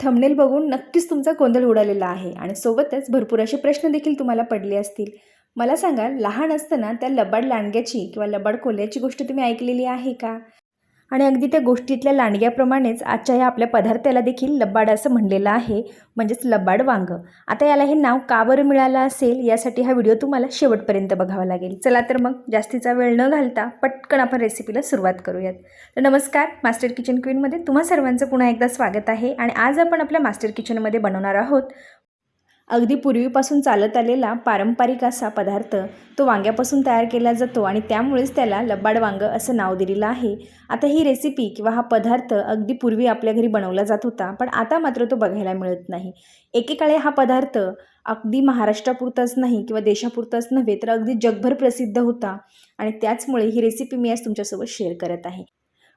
Thumbnail बघून नक्कीच तुमचा गोंधळ उडालेला आहे. आणि सोबतच भरपूर असे प्रश्न देखील तुम्हाला पडले असतील. मला सांगा लहान असताना त्या लबाड लांडग्याची किंवा लबाड कोल्ह्याची गोष्ट तुम्ही ऐकलेली आहे का? आणि अगदी त्या गोष्टीतल्या लांडग्याप्रमाणेच आजच्या या आपल्या पदार्थाला देखील लबाड असं म्हणलेलं आहे म्हणजेच लबाड वांग. आता याला हे नाव का बरं मिळालं असेल यासाठी हा व्हिडिओ तुम्हाला शेवटपर्यंत बघावा लागेल. चला तर मग जास्तीचा वेळ न घालता पटकन आपण रेसिपीला सुरुवात करूयात. तर नमस्कार मास्टर किचन क्वीनमध्ये तुम्हा सर्वांचं पुन्हा एकदा स्वागत आहे आणि आज आपण आपल्या मास्टर किचनमध्ये बनवणार आहोत अगदी पूर्वीपासून चालत आलेला पारंपरिक असा पदार्थ तो वांग्यापासून तयार केला जातो आणि त्यामुळेच त्याला लबाड वांग असं नाव दिलेलं आहे. आता ही रेसिपी किंवा हा पदार्थ अगदी पूर्वी आपल्या घरी बनवला जात होता पण आता मात्र तो बघायला मिळत नाही. एकेकाळी हा पदार्थ अगदी महाराष्ट्रापुरताच नाही किंवा देशापुरताच नव्हे तर अगदी जगभर प्रसिद्ध होता. आणि त्याचमुळे ही रेसिपी मी आज तुमच्यासोबत शेअर करत आहे.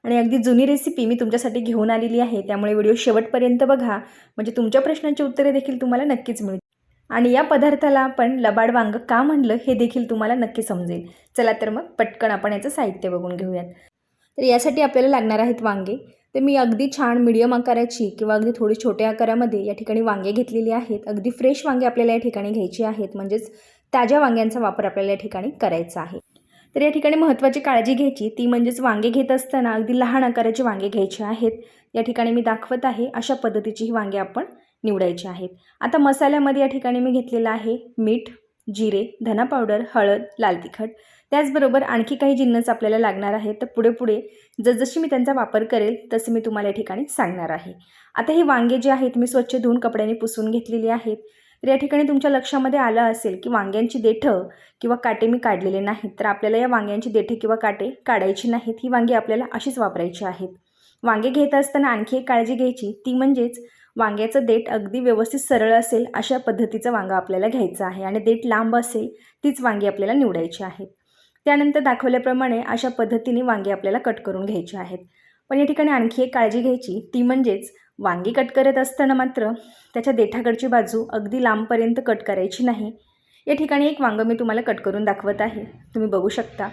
आणि अगदी जुनी रेसिपी मी तुमच्यासाठी घेऊन आलेली आहे त्यामुळे व्हिडिओ शेवटपर्यंत बघा. म्हणजे तुमच्या प्रश्नांची उत्तरे देखील तुम्हाला नक्कीच मिळतील. आणि या पदार्थाला आपण लबाड वांग का म्हणलं हे देखील तुम्हाला नक्की समजेल. चला तर मग पटकन आपण याचं साहित्य बघून घेऊयात. तर यासाठी आपल्याला लागणार आहेत वांगे. तर मी अगदी छान मिडियम आकाराची किंवा अगदी थोडी छोट्या आकारामध्ये या ठिकाणी वांगे घेतलेली आहेत. अगदी फ्रेश वांगे आपल्याला या ठिकाणी घ्यायची आहेत. म्हणजेच ताज्या वांग्यांचा वापर आपल्याला या ठिकाणी करायचा आहे. तर या ठिकाणी महत्त्वाची काळजी घ्यायची. ती म्हणजेच वांगे घेत असताना अगदी लहान आकाराचे वांगे घ्यायचे आहेत. या ठिकाणी मी दाखवत आहे अशा पद्धतीची ही वांगे आपण निवडायचे आहेत. आता मसाल्यामध्ये या ठिकाणी मी घेतलेलं आहे मीठ जिरे धना पावडर हळद लाल तिखट. त्याचबरोबर आणखी काही जिन्नस आपल्याला लागणार आहे तर पुढे पुढे जसजशी मी त्यांचा वापर करेल तसं मी तुम्हाला या ठिकाणी सांगणार आहे. आता ही वांगे जे आहेत मी स्वच्छ धुवून कपड्याने पुसून घेतलेली आहेत. तर या ठिकाणी तुमच्या लक्षामध्ये आलं असेल की वांग्यांची देठं किंवा काटे मी काढलेले नाहीत. तर आपल्याला या वांग्यांची देठे किंवा काटे काढायची नाहीत. ही वांगी आपल्याला अशीच वापरायची आहेत. वांगे घेत असताना आणखी एक काळजी घ्यायची. ती म्हणजेच वांग्याचं देठ अगदी व्यवस्थित सरळ असेल अशा पद्धतीचं वांगं आपल्याला घ्यायचं आहे आणि देठ लांब असेल तीच वांगी आपल्याला निवडायची आहेत त्यानंतर दाखवल्याप्रमाणे अशा पद्धतीने वांगे आपल्याला कट करून घ्यायचे आहेत. पण या ठिकाणी आणखी एक काळजी घ्यायची ती म्हणजेच वांगी कट करत असताना मात्र त्याच्या देठाकडची बाजू अगदी लांबपर्यंत कट करायची नाही. या ठिकाणी एक वांगं मी तुम्हाला कट करून दाखवत आहे. तुम्ही बघू शकता.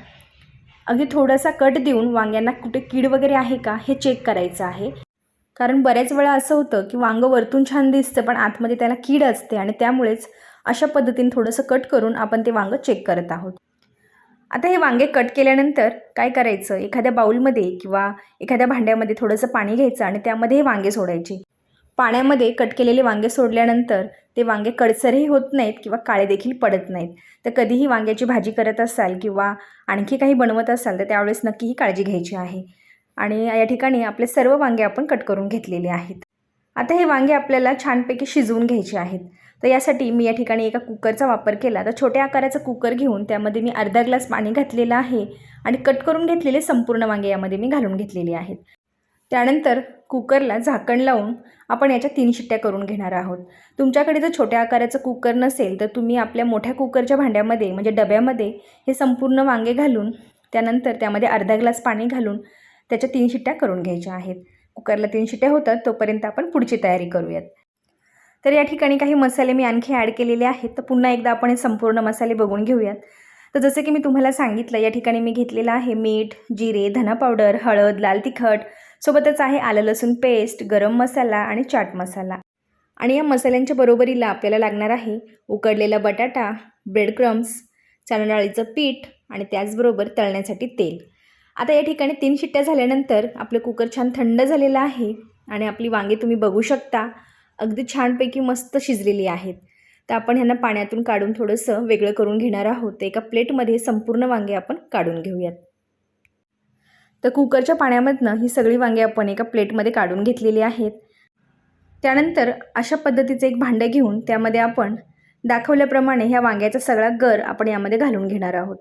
अगदी थोडासा कट देऊन वांग्यांना कुठे कीड वगैरे आहे का हे चेक करायचं आहे. कारण बऱ्याच वेळा असं होतं की वांगं वरतून छान दिसतं पण आतमध्ये त्याला कीड असते आणि त्यामुळेच अशा पद्धतीने थोडंसं कट करून आपण ते वांगं चेक करत आहोत. आता हे वांगे कट केल्यानंतर काय करायचं? एखाद्या बाऊलमध्ये किंवा एखाद्या भांड्यामध्ये थोडंसं पाणी घ्यायचं आणि त्यामध्ये हे वांगे सोडायचे. पाण्यामध्ये कट केलेले वांगे सोडल्यानंतर ते वांगे कडसरही होत नाहीत किंवा काळे देखील पडत नाहीत. तर कधीही वांग्याची भाजी करत असाल किंवा आणखी काही बनवत असाल तर त्यावेळेस नक्की ही काळजी घ्यायची आहे. आणि या ठिकाणी आपले सर्व वांगे आपण कट करून घेतलेले आहेत. आता हे वांगे आपल्याला छानपैकी शिजवून घ्यायचे आहेत. तर यासाठी मी या ठिकाणी एका कुकरचा वापर केला. तर छोट्या आकाराचा कुकर घेऊन त्यामध्ये मी अर्धा ग्लास पाणी घातलेलं आहे आणि कट करून घेतलेले संपूर्ण वांगे यामध्ये मी घालून घेतलेले आहेत. त्यानंतर कुकरला झाकण लावून आपण याच्या तीन शिट्ट्या करून घेणार आहोत. तुमच्याकडे जर छोट्या आकाराचं कुकर नसेल तर तुम्ही आपल्या मोठ्या कुकरच्या भांड्यामध्ये म्हणजे डब्यामध्ये हे संपूर्ण वांगे घालून त्यानंतर त्यामध्ये अर्धा ग्लास पाणी घालून त्याच्या तीन शिट्ट्या करून घ्यायच्या आहेत. कुकरला तीन शिट्ट्या होतात तोपर्यंत आपण पुढची तयारी करूयात. तर या ठिकाणी काही मसाले मी आणखी ॲड केलेले आहेत. तर पुन्हा एकदा आपण हे संपूर्ण मसाले बघून घेऊयात. तर जसं की मी तुम्हाला सांगितलं या ठिकाणी मी घेतलेलं आहे मीठ जिरे धना पावडर हळद लाल तिखट. सोबतच आहे आलं लसूण पेस्ट गरम मसाला आणि चाट मसाला. आणि या मसाल्यांच्या बरोबरीला आपल्याला लागणार आहे उकडलेला बटाटा ब्रेड क्रम्स चणाडाळीचं पीठ आणि त्याचबरोबर तळण्यासाठी तेल. आता या ठिकाणी तीन शिट्ट्या झाल्यानंतर आपलं कुकर छान थंड झालेलं आहे आणि आपली वांगे तुम्ही बघू शकता. अगदी छानपैकी मस्त शिजलेली आहेत. तर आपण ह्यांना पाण्यातून काढून थोडंसं वेगळं करून घेणार आहोत. एका प्लेटमध्ये संपूर्ण वांगे आपण काढून घेऊयात. तर कुकरच्या पाण्यामधनं ही सगळी वांगे आपण एका प्लेटमध्ये काढून घेतलेली आहेत. त्यानंतर अशा पद्धतीचं एक भांडं घेऊन त्यामध्ये आपण दाखवल्याप्रमाणे ह्या वांग्याचा सगळा गर आपण यामध्ये घालून घेणार आहोत.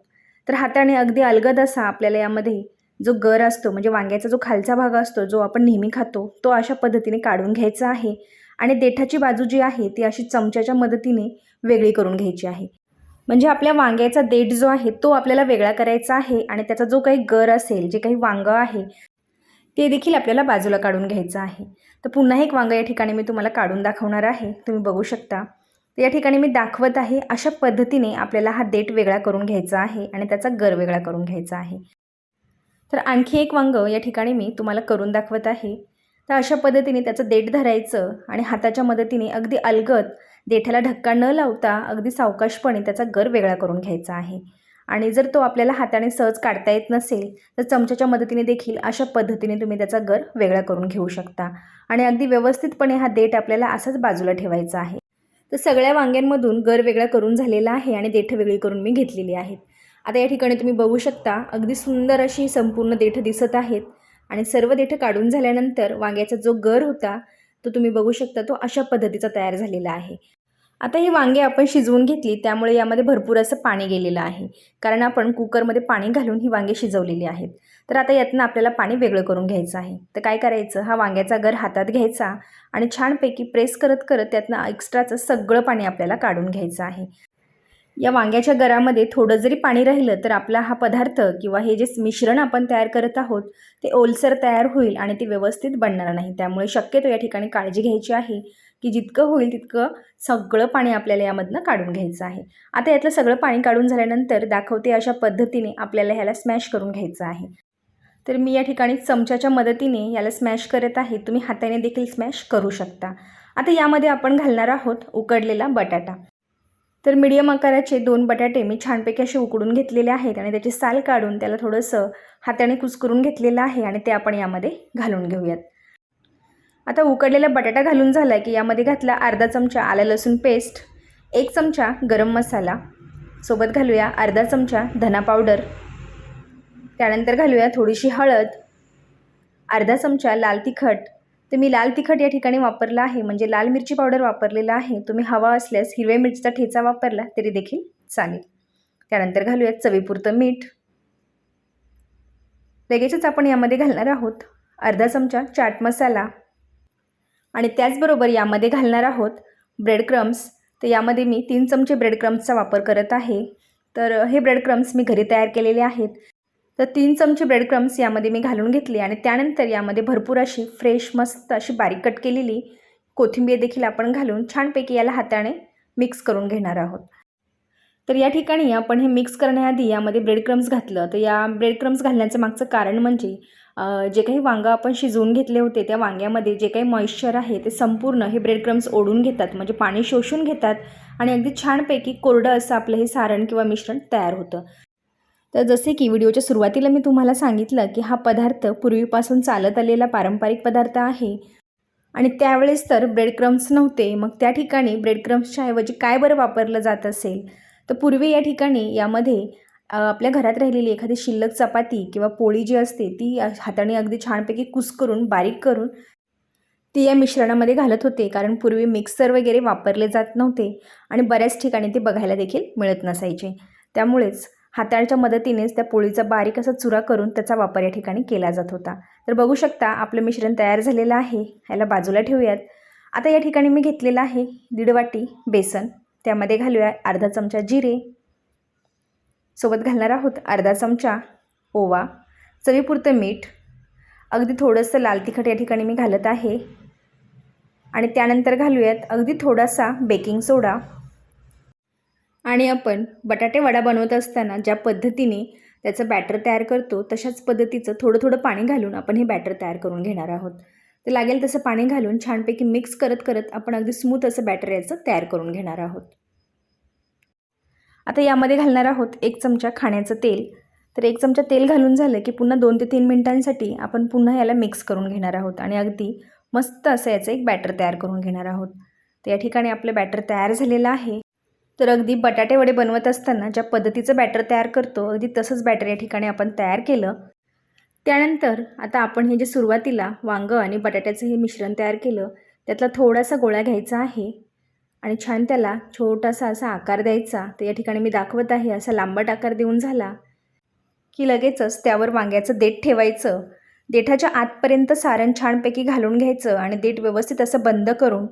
तर हाताने अगदी अलगद असा आपल्याला यामध्ये जो गर असतो म्हणजे वांग्याचा जो खालचा भाग असतो जो आपण नेहमी खातो तो अशा पद्धतीने काढून घ्यायचा आहे आणि देठाची बाजू जी आहे ती अशी चमच्याच्या मदतीने वेगळी करून घ्यायची आहे. म्हणजे आपल्या वांग्याचा देठ जो आहे तो आपल्याला वेगळा करायचा आहे आणि त्याचा जो काही गर असेल जे काही वांगं आहे ते देखील आपल्याला बाजूला काढून घ्यायचं आहे. तर पुन्हा एक वांगं या ठिकाणी मी तुम्हाला काढून दाखवणार आहे तुम्ही बघू शकता. तर या ठिकाणी मी दाखवत आहे अशा पद्धतीने आपल्याला हा देठ वेगळा करून घ्यायचा आहे आणि त्याचा गर वेगळा करून घ्यायचा आहे. तर आणखी एक वांग या ठिकाणी मी तुम्हाला करून दाखवत आहे. तर अशा पद्धतीने त्याचं देठ धरायचं आणि हाताच्या मदतीने अगदी अलगद देठाला धक्का न लावता अगदी सावकाशपणे त्याचा गर वेगळा करून घ्यायचा आहे. आणि जर तो आपल्याला हाताने सहज काढता येत नसेल तर चमच्याच्या मदतीने देखील अशा पद्धतीने तुम्ही त्याचा गर वेगळा करून घेऊ शकता. आणि अगदी व्यवस्थितपणे हा देठ आपल्याला असाच बाजूला ठेवायचा आहे. तर सगळ्या वांग्यांमधून गर वेगळा करून झालेला आहे आणि देठं वेगळी करून मी घेतलेली आहेत. आता या ठिकाणी तुम्ही बघू शकता अगदी सुंदर अशी संपूर्ण देठं दिसत आहेत. आणि सर्व देठं काढून झाल्यानंतर वांग्याचा जो गर होता तो तुम्ही बघू शकता तो अशा पद्धतीचा तयार झालेला आहे. आता ही वांगे आपण शिजवून घेतली त्यामुळे यामध्ये भरपूर असं पाणी गेलेलं आहे. कारण आपण कुकरमध्ये पाणी घालून ही वांगे शिजवलेली आहेत. तर आता यातनं आपल्याला पाणी वेगळं करून घ्यायचं आहे. तर काय करायचं? हा वांग्याचा गर हातात घ्यायचा आणि छानपैकी प्रेस करत करत त्यातनं एक्स्ट्राचं सगळं पाणी आपल्याला काढून घ्यायचं आहे. या वांग्याच्या गरामध्ये थोडं जरी पाणी राहिलं तर आपला हा पदार्थ किंवा हे जे मिश्रण आपण तयार करत आहोत ते ओलसर तयार होईल आणि ते व्यवस्थित बनणार नाही. त्यामुळे शक्यतो या ठिकाणी काळजी घ्यायची आहे. की जितकं होईल तितकं सगळं पाणी आपल्याला यामधनं काढून घ्यायचं आहे. आता यातलं सगळं पाणी काढून झाल्यानंतर दाखवते अशा पद्धतीने आपल्याला ह्याला स्मॅश करून घ्यायचं आहे. तर मी या ठिकाणी चमच्याच्या मदतीने याला स्मॅश करत आहे. तुम्ही हाताने देखील स्मॅश करू शकता. आता यामध्ये आपण घालणार आहोत उकडलेला बटाटा. तर मीडियम आकाराचे दोन बटाटे मी छानपैकी असे उकडून घेतलेले आहेत आणि त्याची साल काढून त्याला थोडंसं हाताने कुस्करून घेतलेलं आहे आणि ते आपण यामध्ये घालून घेऊयात. आता उकडलेला बटाटा घालून झाला की यामध्ये घातला अर्धा चमचा आलं लसूण पेस्ट एक चमचा गरम मसाला. सोबत घालूया अर्धा चमचा धना पावडर. त्यानंतर घालूया थोडीशी हळद अर्धा चमचा लाल तिखट. तर मी लाल तिखट या ठिकाणी वापरला आहे म्हणजे लाल मिरची पावडर वापरलेला आहे. तुम्ही हवा असल्यास हिरव्या मिरचीचा ठेचा वापरला तरी देखील चालेल. त्यानंतर घालूयात चवीपुरतं मीठ. लगेचच आपण यामध्ये घालणार आहोत. अर्धा चमचा चाट मसाला. आणि त्याचबरोबर यामध्ये घालणार आहोत ब्रेड क्रम्स तर यामध्ये मी तीन चमचे ब्रेड क्रम्सचा वापर करत आहे. तर हे ब्रेड क्रम्स मी घरी तयार केलेले आहेत. तर तीन चमचे ब्रेड क्रम्स यामध्ये मी घालून घेतले आणि त्यानंतर यामध्ये भरपूर अशी फ्रेश मस्त अशी बारीक कट केलेली कोथिंबीर देखील आपण घालून छानपैकी याला हाताने मिक्स करून घेणार आहोत. तर या ठिकाणी आपण हे मिक्स करण्याआधी यामध्ये ब्रेड क्रम्स घातलं. तर या ब्रेड क्रम्स घालण्याचं मागचं कारण म्हणजे जे काही वांगं आपण शिजवून घेतले होते त्या वांग्यामध्ये जे काही मॉइश्चर आहे ते संपूर्ण हे ब्रेड क्रम्स ओढून घेतात. म्हणजे पाणी शोषून घेतात आणि अगदी छानपैकी कोरडं असं आपलं हे सारण किंवा मिश्रण तयार होतं. तर जसे की व्हिडिओच्या सुरुवातीला मी तुम्हाला सांगितलं की हा पदार्थ पूर्वीपासून चालत आलेला पारंपरिक पदार्थ आहे. आणि त्यावेळेस तर ब्रेड क्रम्स नव्हते. मग त्या ठिकाणी ब्रेड क्रम्सच्या ऐवजी काय बरं वापरलं जात असेल? तर पूर्वी या ठिकाणी यामध्ये आपल्या घरात राहिलेली एखादी शिल्लक चपाती किंवा पोळी जी असते ती हाताने अगदी छानपैकी कुस करून बारीक करून ती या मिश्रणामध्ये घालत होते. कारण पूर्वी मिक्सर वगैरे वापरले जात नव्हते आणि बऱ्याच ठिकाणी ते बघायला देखील मिळत नसायचे. त्यामुळेच हाताळच्या मदतीनेच त्या पोळीचा बारीक असा चुरा करून त्याचा वापर या ठिकाणी केला जात होता. तर बघू शकता आपलं मिश्रण तयार झालेलं आहे. ह्याला बाजूला ठेवूयात. आता या ठिकाणी मी घेतलेलं आहे दीड वाटी बेसन. त्यामध्ये घालूया अर्धा चमचा जिरे. सोबत घालणार आहोत अर्धा चमचा ओवा चवीपुरतं मीठ अगदी थोडंसं लाल तिखट या ठिकाणी मी घालत आहे. आणि त्यानंतर घालूयात अगदी थोडासा बेकिंग सोडा. आणि आपण बटाटे वडा बनवत असताना ज्या पद्धतीने त्याचं बॅटर तयार करतो तशाच पद्धतीचं थोडं थोडं पाणी घालून आपण हे बॅटर तयार करून घेणार आहोत. तर लागेल तसं पाणी घालून छानपैकी मिक्स करत करत आपण अगदी स्मूथ असं बॅटर याचं तयार करून घेणार आहोत. आता यामध्ये घालणार आहोत एक चमचा खाण्याचं तेल. तर एक चमचा तेल घालून झालं की पुन्हा दोन ते तीन मिनटांसाठी आपण पुन्हा याला मिक्स करून घेणार आहोत आणि अगदी मस्त असं याचं एक बॅटर तयार करून घेणार आहोत. तर या ठिकाणी आपलं बॅटर तयार झालेलं आहे. तर अगदी बटाटे वडे बनवत असताना ज्या पद्धतीचं बॅटर तयार करतो अगदी तसंच बॅटर या ठिकाणी आपण तयार केलं. त्यानंतर आता आपण हे जे सुरुवातीला वांगं आणि बटाट्याचं हे मिश्रण तयार केलं त्यातला थोडासा गोळा घ्यायचा आहे. आणि छान त्याला छोटासा असा आकार द्यायचा. तर या ठिकाणी मी दाखवत आहे असा लांबट आकार देऊन झाला की लगेचच त्यावर वांग्याचं देठ ठेवायचं. देठाच्या आतपर्यंत सारण छानपैकी घालून घ्यायचं आणि देठ व्यवस्थित असं बंद करून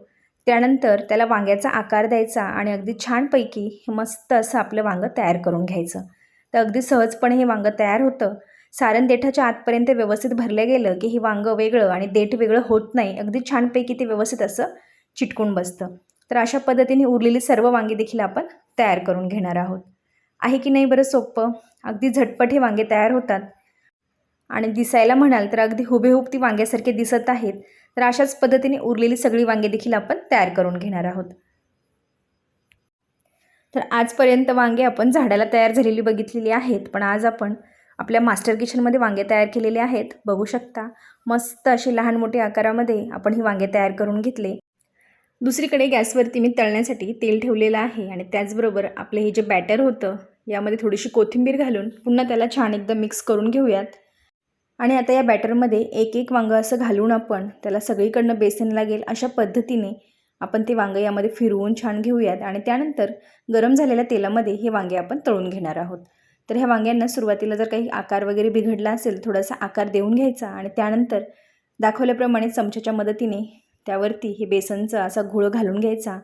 त्यानंतर त्याला वांग्याचा आकार द्यायचा आणि अगदी छानपैकी मस्त असं आपलं वांगं तयार करून घ्यायचं. तर अगदी सहजपणे हे वांगं तयार होतं. सारण देठाच्या आतपर्यंत व्यवस्थित भरलं गेलं की हे वांगं वेगळं आणि देठ वेगळं होत नाही. अगदी छानपैकी ते व्यवस्थित असं चिटकून बसतं. तर अशा पद्धतीने उरलेली सर्व वांगी देखील आपण तयार करून घेणार आहोत. आहे की नाही बरं सोपं अगदी झटपट हे वांगे तयार होतात. आणि दिसायला म्हणाल तर अगदी हुबेहूब ती वांग्यासारखे दिसत आहेत. तर अशाच पद्धतीने उरलेली सगळी वांगे देखील आपण तयार करून घेणार आहोत. तर आजपर्यंत वांगे आपण झाडाला तयार झालेली बघितलेली आहेत. पण आज आपण आपल्या मास्टर किचनमध्ये वांगे तयार केलेले आहेत. बघू शकता. मस्त असे लहान मोठे आकारामध्ये आपण ही वांगे तयार करून घेतले. दुसरीकडे गॅसवरती मी तळण्यासाठी तेल ठेवलेलं आहे आणि त्याचबरोबर आपलं हे जे बॅटर होतं यामध्ये थोडीशी कोथिंबीर घालून पुन्हा त्याला छान एकदम मिक्स करून घेऊयात. आणि आता या बॅटरमध्ये एक एक वांगं असं घालून आपण त्याला सगळीकडनं बेसन लागेल अशा पद्धतीने आपण ते वांगं यामध्ये फिरवून छान घेऊयात. आणि त्यानंतर गरम झालेल्या तेलामध्ये हे वांगे आपण तळून घेणार आहोत. तर ह्या वांग्यांना सुरुवातीला जर काही आकार वगैरे बिघडला असेल थोडासा आकार देऊन घ्यायचा आणि त्यानंतर दाखवल्याप्रमाणे चमच्याच्या मदतीने त्यावरती हे बेसनचा असा घोळ घालून घ्यायचा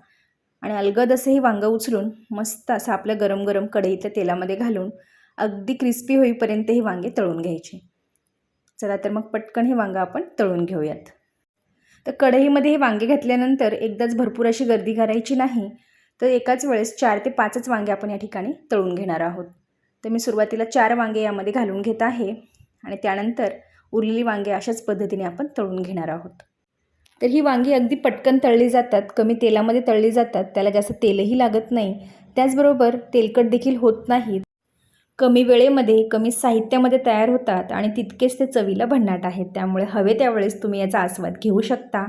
आणि अलगद असं हे वांगं उचलून मस्त असं आपलं गरम गरम कढईतल्या तेलामध्ये घालून अगदी क्रिस्पी होईपर्यंत हे वांगे तळून घ्यायचे. चला तर मग पटकन हे वांगं आपण तळून घेऊयात. तर कढईमध्ये हे वांगे घातल्यानंतर एकदाच भरपूर अशी गर्दी करायची नाही तर एकाच वेळेस चार ते पाचच वांगे आपण या ठिकाणी तळून घेणार आहोत. तर मी सुरुवातीला चार वांगे यामध्ये घालून घेत आहे आणि त्यानंतर उरलेली वांगे अशाच पद्धतीने आपण तळून घेणार आहोत. तर ही वांगी अगदी पटकन तळली जातात कमी तेलामध्ये तळली जातात त्याला जास्त तेलही लागत नाही. त्याचबरोबर तेलकट देखील होत नाहीत. कमी वेळेमध्ये कमी साहित्यामध्ये तयार होतात आणि तितकेच ते चवीला भन्नाट आहेत. त्यामुळे हवे त्यावेळेस तुम्ही याचा आस्वाद घेऊ शकता.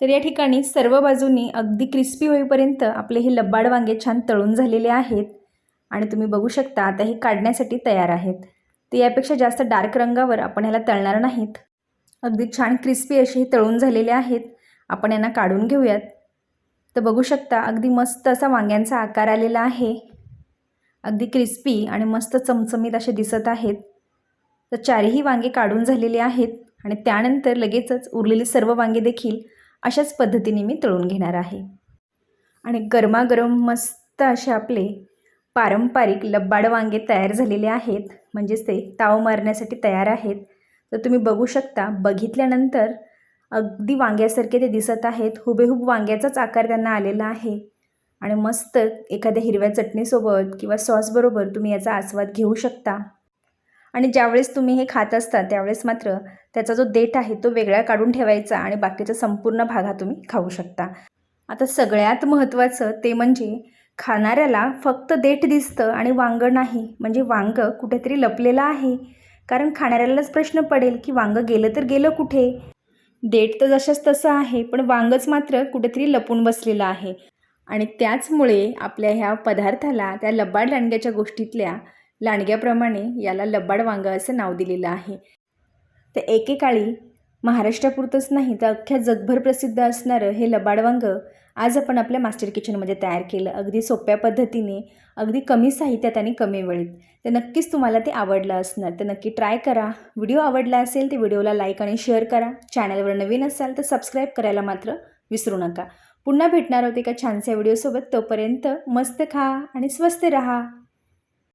तर या ठिकाणी सर्व बाजूंनी अगदी क्रिस्पी होईपर्यंत आपले हे लब्बाड वांगे छान तळून झालेले आहेत. आणि तुम्ही बघू शकता आता हे काढण्यासाठी तयार आहेत. ते यापेक्षा जास्त डार्क रंगावर आपण ह्याला तळणार नाहीत. अगदी छान क्रिस्पी असे हे तळून झालेले आहेत. आपण यांना काढून घेऊयात. तर बघू शकता अगदी मस्त असा वांग्यांचा आकार आलेला आहे. अगदी क्रिस्पी आणि मस्त चमचमीत असे दिसत आहेत. तर चारही वांगे काढून झालेले आहेत आणि त्यानंतर लगेचच उरलेली सर्व वांगे देखील अशाच पद्धतीने मी तळून घेणार आहे. आणि गरमागरम मस्त असे आपले पारंपरिक लब्बाड वांगे तयार झालेले आहेत. म्हणजेच ते ताव मारण्यासाठी तयार आहेत. तर तुम्ही बघू शकता बघितल्यानंतर अगदी वांग्यासारखे ते दिसत आहेत. हुबेहूब वांग्याचाच आकार त्यांना आलेला आहे. आणि मस्त एखाद्या हिरव्या चटणीसोबत किंवा सॉसबरोबर तुम्ही याचा आस्वाद घेऊ शकता. आणि ज्यावेळेस तुम्ही हे खात असता त्यावेळेस मात्र त्याचा जो देठ आहे तो वेगळा काढून ठेवायचा आणि बाकीचा संपूर्ण भाग हा तुम्ही खाऊ शकता. आता सगळ्यात महत्त्वाचं ते म्हणजे खाणाऱ्याला फक्त देठ दिसतं आणि वांगं नाही. म्हणजे वांगं कुठेतरी लपलेलं आहे. कारण खाणाऱ्यालाच प्रश्न पडेल की वांगं गेलं तर गेलं कुठे? देठ तर जशाच तसं आहे पण वांगच मात्र कुठेतरी लपून बसलेलं आहे. आणि त्याचमुळे आपल्या ह्या पदार्थाला त्या लब्बाड लांडग्याच्या गोष्टीतल्या लांडग्याप्रमाणे याला लब्बाड वांगं असं नाव दिलेलं आहे. तर एकेकाळी महाराष्ट्रापुरतंच नाही तर अख्ख्या जगभर प्रसिद्ध असणारं हे लबाड वांगं आज आपण आपल्या मास्टर किचनमध्ये तयार केलं अगदी सोप्या पद्धतीने अगदी कमी साहित्यात आणि कमी वेळेत. तर नक्कीच तुम्हाला ते आवडलं असणार. तर नक्की ट्राय करा. व्हिडिओ आवडला असेल तर व्हिडिओला लाईक आणि शेअर करा. चॅनलवर नवीन असाल तर सबस्क्राईब करायला मात्र विसरू नका. पुन्हा भेटणार होते एका छानशा व्हिडिओसोबत. तोपर्यंत मस्त खा आणि स्वस्त रहा.